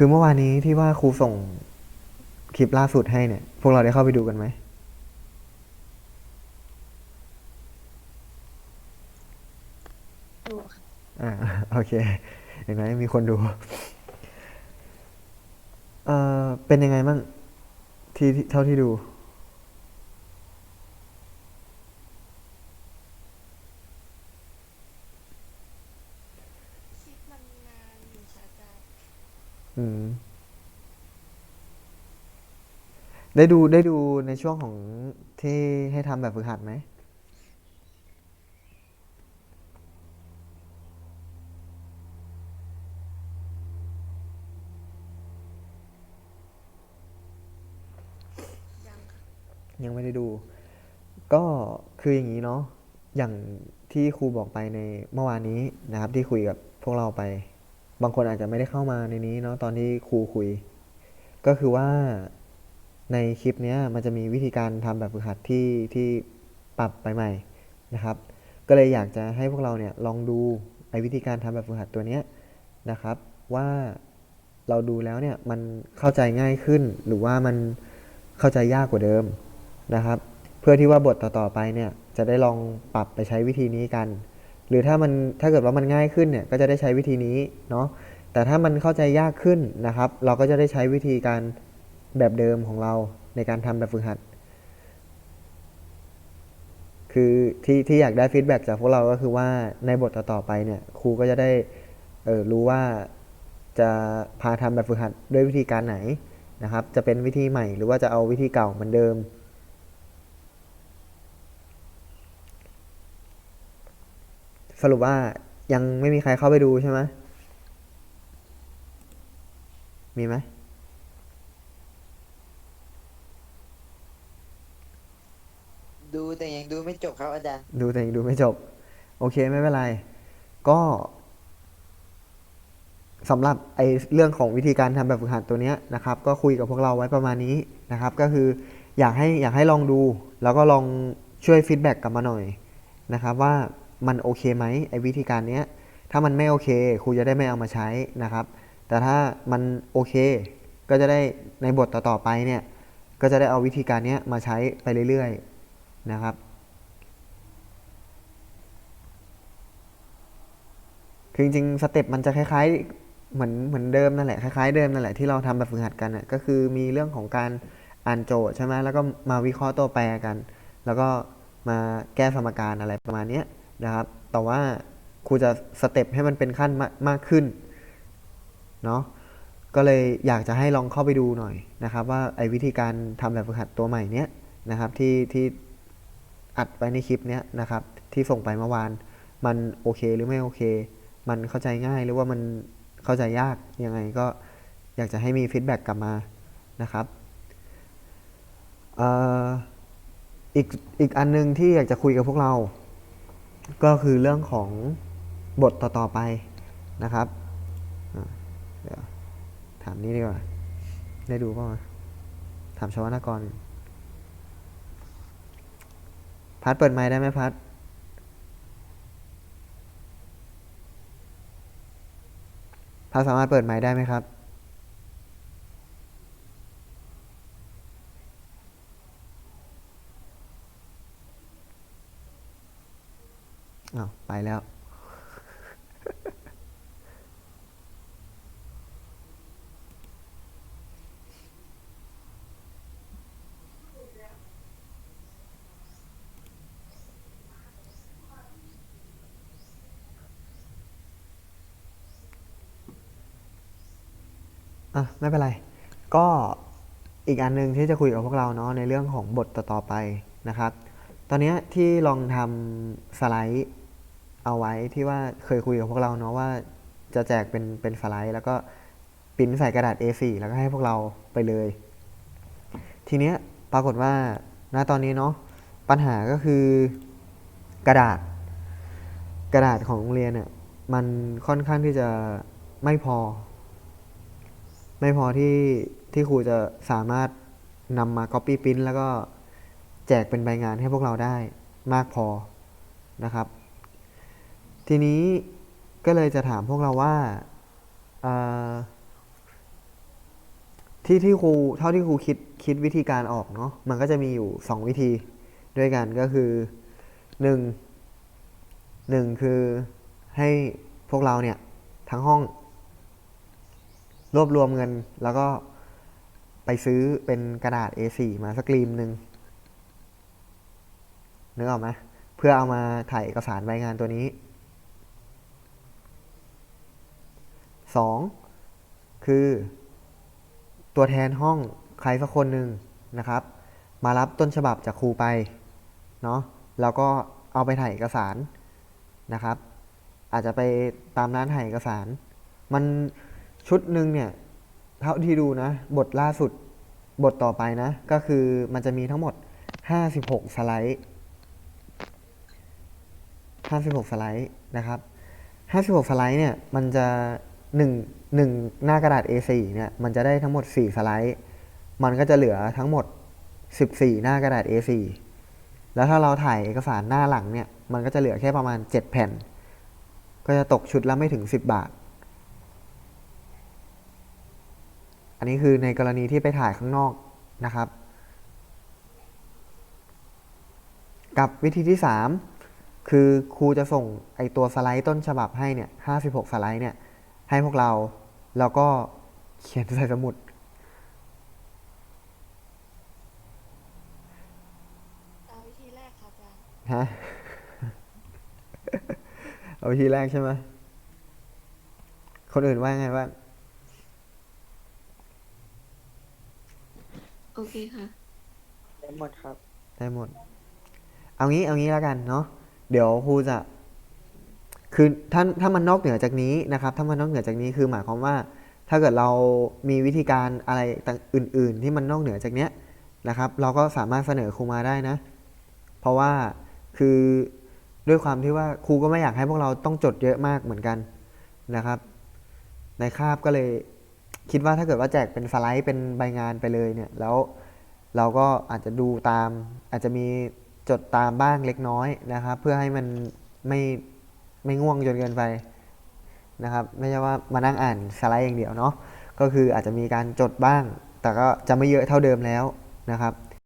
คือเมื่อวานนี้ที่ว่าครูส่งคลิปล่าสุดให้เนี่ย พวกเราได้เข้าไปดูกันไหม ดูค่ะอ่าโอเคอย่างนั้นมีคนดู เอ่อ เป็นยังไงบ้างที่ที่เท่าที่ดู คลิปมันนานอยู่ค่ะอาจารย์ อืม ได้ดูได้ดูในช่วงของที่ให้ทำแบบฝึกหัดไหม ยังค่ะยังไม่ได้ดู ก็คืออย่างนี้เนาะอย่างที่ครูบอกไปในเมื่อวานนี้นะครับ ที่คุยกับพวกเราไป บางคนอาจจะไม่ได้เข้ามาในนี้เนาะตอนที่ครูคุย ก็คือว่าในคลิปนี้มันจะมีวิธีการทำแบบฝึกหัดที่ที่ปรับไปใหม่นะครับ ก็เลยอยากจะให้พวกเราเนี่ยลองดูไอ้วิธีการทำแบบฝึกหัดตัวเนี้ยนะครับ ว่าเราดูแล้วเนี่ยมันเข้าใจง่ายขึ้น หรือว่ามันเข้าใจยากกว่าเดิมนะครับ เพื่อที่ว่าบทต่อๆไปเนี่ยจะได้ลองปรับไปใช้วิธีนี้กัน หรือถ้ามันถ้าเกิดว่ามันง่ายขึ้นเนี่ยก็จะได้ใช้วิธีนี้เนาะแต่ถ้ามันเข้าใจยากขึ้นนะครับ เราก็จะได้ใช้วิธีการแบบเดิมของเราในการทำแบบฝึกหัด คือที่ที่อยากได้ฟีดแบ็กจากพวกเราก็คือว่าในบทต่อๆไปเนี่ยครูก็จะได้เออรู้ว่าจะพาทำแบบฝึกหัดด้วยวิธีการไหนนะครับ จะเป็นวิธีใหม่หรือว่าจะเอาวิธีเก่าเหมือนเดิม สรุปว่ายังไม่มีใครเข้าไปดูใช่ไหมมีไหมดูแต่ยังดูไม่จบครับอาจารย์ ดูแต่ยังดูไม่จบ โอเคไม่เป็นไร ก็สำหรับไอเรื่องของวิธีการทำแบบฝึกหัดตัวเนี้ยนะครับ ก็คุยกับพวกเราไว้ประมาณนี้นะครับ ก็คืออยากให้อยากให้ลองดู แล้วก็ลองช่วยฟีดแบ็กกลับมาหน่อยนะครับว่า มันโอเคไหมไอ้วิธีการเนี้ยถ้ามันไม่โอเคครูจะได้ไม่เอามาใช้นะครับ แต่ถ้ามันโอเค ก็จะได้ในบทต่อๆไปเนี่ยก็จะได้เอาวิธีการเนี้ยมาใช้ไปเรื่อยๆนะครับ คือจริงๆสเต็ปมันจะคล้ายๆเหมือนเหมือนเดิมนั่นแหละคล้ายๆเดิมนั่นแหละที่เราทำแบบฝึกหัดกันนะก็คือมีเรื่องของการอ่านโจทย์ใช่ไหมแล้วก็มาวิเคราะห์ตัวแปรกัน แล้วก็มาแก้สมการอะไรประมาณเนี้ย นะครับ แต่ว่าครูจะสเต็ปให้มันเป็นขั้นมามากขึ้นเนาะ ก็เลยอยากจะให้ลองเข้าไปดูหน่อยนะครับ ว่าไอ้วิธีการทำแบบฝึกหัดตัวใหม่เนี้ยนะครับที่ที่อัดไว้ในคลิปเนี้ยนะครับ ที่ส่งไปเมื่อวาน มันโอเคหรือไม่โอเค มันเข้าใจง่ายหรือว่ามันเข้าใจยากยังไงก็อยากจะให้มีฟีดแบ็กกลับมานะครับอ,อ,อีกอีกอันหนึงที่อยากจะคุยกับพวกเรา ก็คือเรื่องของบทต่อๆไปนะครับเดี๋ยวถามนี้ดีกว่า ได้ดูป่ะถามชาวนากร พัดเปิดไมค์ได้ไหมพัดถ้าสามารถเปิดไมค์ได้ไหมครับ อ้าวไปแล้ว อะ ไม่เป็นไร ก็อีกอันหนึงที่จะคุยกับพวกเราเนาะในเรื่องของบทต่อๆไปนะครับ ตอนนี้ที่ลองทำสไลด์ เอาไว้ที่ว่าเคยคุยกับพวกเราเนาะว่าจะแจกเป็นเป็นสไลด์ แล้วก็ปิ้นใส่กระดาษ A4 แล้วก็ให้พวกเราไปเลย ทีเนี้ยปรากฏว่าณตอนนี้เนาะปัญหาก็คือกระดาษ กระดาษของโรงเรียนเนี่ยมันค่อนข้างที่จะไม่พอ ไม่พอที่ที่ครูจะสามารถนำมา Copy Print แล้วก็แจกเป็นใบงานให้พวกเราได้มากพอนะครับ ทีนี้ก็เลยจะถามพวกเราว่าที่ที่ครูเท่าที่ครูคิดคิดวิธีการออกเนาะมันก็จะมีอยู่สองวิธีด้วยกันก็คือหนึ่งหนึ่งคือให้พวกเราเนี่ยทั้งห้อง รวบรวมเงินแล้วก็ไปซื้อเป็นกระดาษ A4 มาสักรีมหนึ่งนึกออกไหมเพื่อเอามาถ่ายเอกสารใบงานตัวนี้ สองคือ ตัวแทนห้องใครสักคนหนึ่งนะครับ มารับต้นฉบับจากครูไปเนาะแล้วก็เอาไปถ่ายเอกสารนะครับ อาจจะไปตามร้านถ่ายเอกสาร มันชุดหนึ่งเนี่ยเท่าที่ดูนะ บทล่าสุดบทต่อไปนะ ก็คือมันจะมีทั้งหมด 56 สไลด์ 56 สไลด์นะครับ 56 สไลด์เนี่ย มันจะ 1 1หน้ากระดาษ A4 เนี่ยมันจะได้ทั้งหมด 4 สไลด์ มันก็จะเหลือทั้งหมด 14 หน้ากระดาษ A4 แล้วถ้าเราถ่ายเอกสารหน้าหลังเนี่ยมันก็จะเหลือแค่ประมาณ 7 แผ่น ก็จะตกชุดละไม่ถึง 10 บาท อันนี้คือในกรณีที่ไปถ่ายข้างนอกนะครับ กับวิธีที่ 3 คือครูจะส่งไอตัวสไลด์ต้นฉบับให้เนี่ย56 สไลด์เนี่ย ให้พวกเรา แล้วก็เขียนใส่สมุด เอาวิธีแรกค่ะอาจารย์ฮะ เอาวิธีแรกใช่ไหมคนอื่นว่าไงบ้าง โอเคค่ะ ได้หมดครับ ได้หมด เอางี้ เอางี้แล้วกันเนาะ เดี๋ยวครูจะ คือถ้าถ้ามันนอกเหนือจากนี้นะครับ ถ้ามันนอกเหนือจากนี้คือหมายความว่า ถ้าเกิดเรามีวิธีการอะไรต่างอื่น ๆ ที่มันนอกเหนือจากเนี้ยนะครับ เราก็สามารถเสนอครูมาได้นะ เพราะว่าคือด้วยความที่ว่าครูก็ไม่อยากให้พวกเราต้องจดเยอะมากเหมือนกันนะครับ ในคาบก็เลยคิดว่าถ้าเกิดว่าแจกเป็นสไลด์เป็นใบงานไปเลยเนี่ยแล้วเราก็อาจจะดูตามอาจจะมีจดตามบ้างเล็กน้อยนะครับ เพื่อให้มันไม่ ไม่ง่วงจนเกินไปนะครับ ไม่ใช่ว่ามานั่งอ่านสไลด์อย่างเดียวเนาะก็คืออาจจะมีการจดบ้าง แต่ก็จะไม่เยอะเท่าเดิมแล้วนะครับ